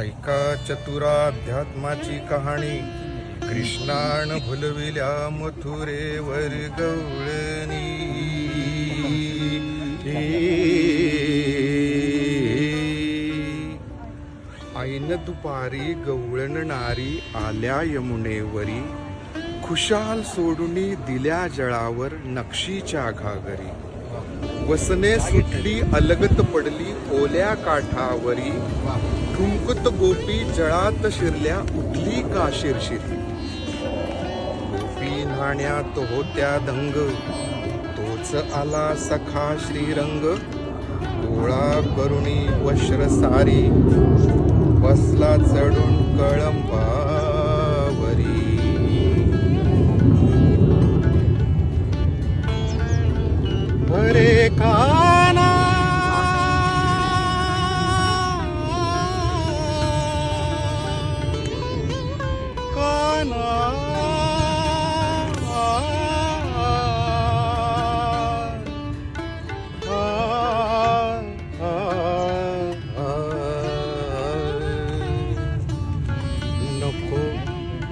ऐका चतुराध्यात्माची कहाणी कृष्णान भुलविल्या मथुरेवर गवळणी. ऐन दुपारी गवळणणारी आल्या यमुनेवरी. खुशाल सोडुनी दिल्या जळावर नक्षीच्या घागरी. वसने सुटली अलगत पडली ओल्या काठावरी. ठुमकुत गोपी जळात शिरल्या उठली का शिरशिर? गोपी न्हाण्यात होत्या दंग तोच आला सखा श्रीरंग. गोळा करुणी वस्त्र सारी बसला चढून कळंबा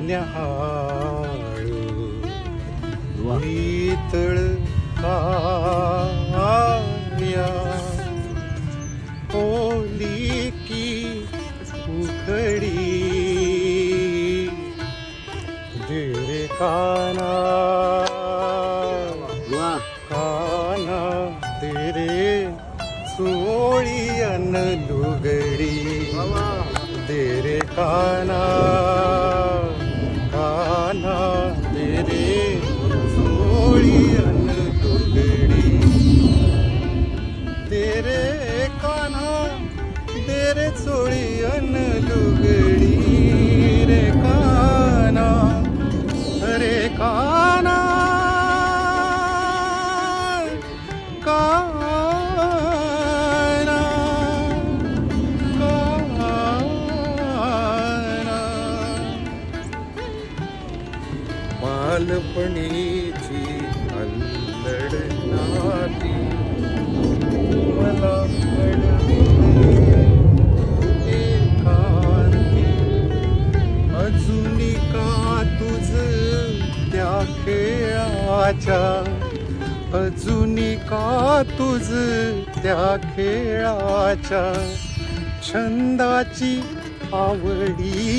न्याहाळ वीतळ काया ओली की उघडी देरे काना काना तेरे सोळी अन लुगडी तेरे काना बालपणीची अल्लड नाती. मला अजूनी का तुझ त्या खेळाच्या? अजूनी का तुझ त्या खेळाच्या? छंदाची आवडी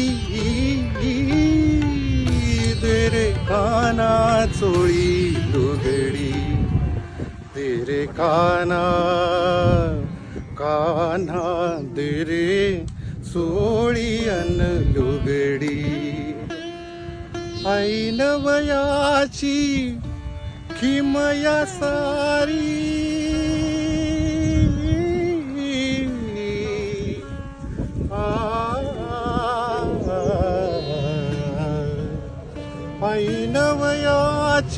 सोळी चोळी लुगडी तेरे काना काना तेरे सोळी अन लुगडी. ऐन वयाची किमया सारी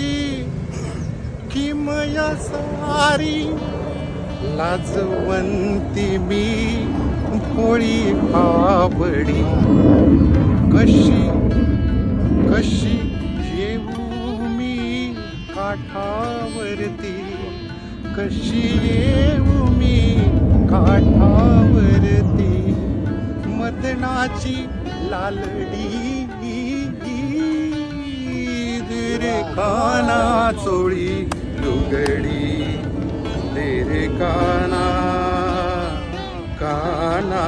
तुझी किमया सारी. लाजवंती मी भोळी आवडी कशी कशी येऊ मी काठावरती? कशी येऊ मी काठावरती? मदनाची लालडी रेखा चोळी लुगडी. तेरे काना काना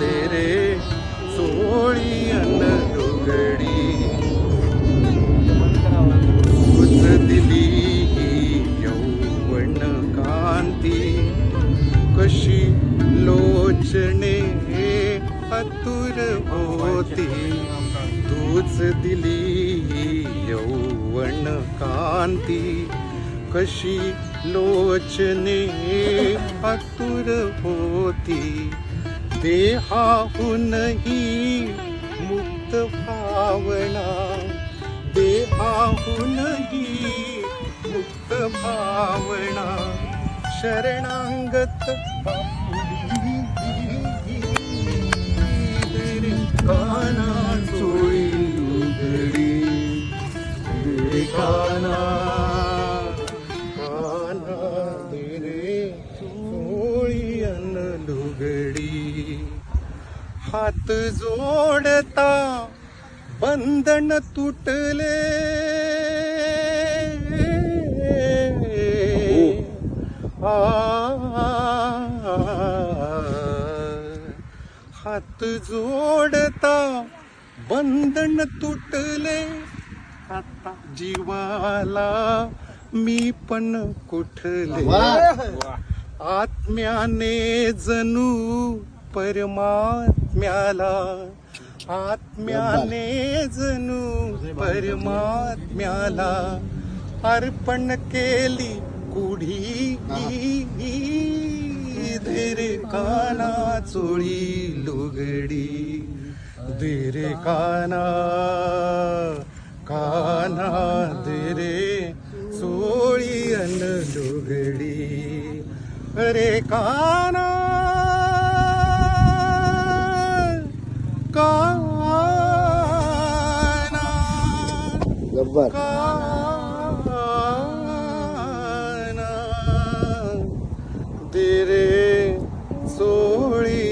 तेरे चोळी अन लुगडी. तुझ दिली ही यौवन कांती. कशी लोचने अतुर होती. तूच दिली ही यौवन कांती कशी लोचने आतुर होती देहाहूनही मुक्त भावना देहाहूनही मुक्त भावना शरणांगत काना तेरे काना. तेरे चोळी अन लुगडी. हात जोडता बंधन तुटले. आ, हात जोडता बंधन तुटले. आता. जीवाला मी पण कुठले? आत्म्याने जणू परमात्म्याला. आत्म्याने जणू परमात्म्याला. अर्पण केली कुढी धीर काना चोळी लुगडी. धीर काना काना धीरे चोळी अन लुगडी अरे काना काना जब्बर काना तेरे सोळी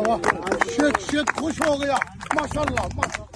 我先先过去，我个呀，马上了，马上。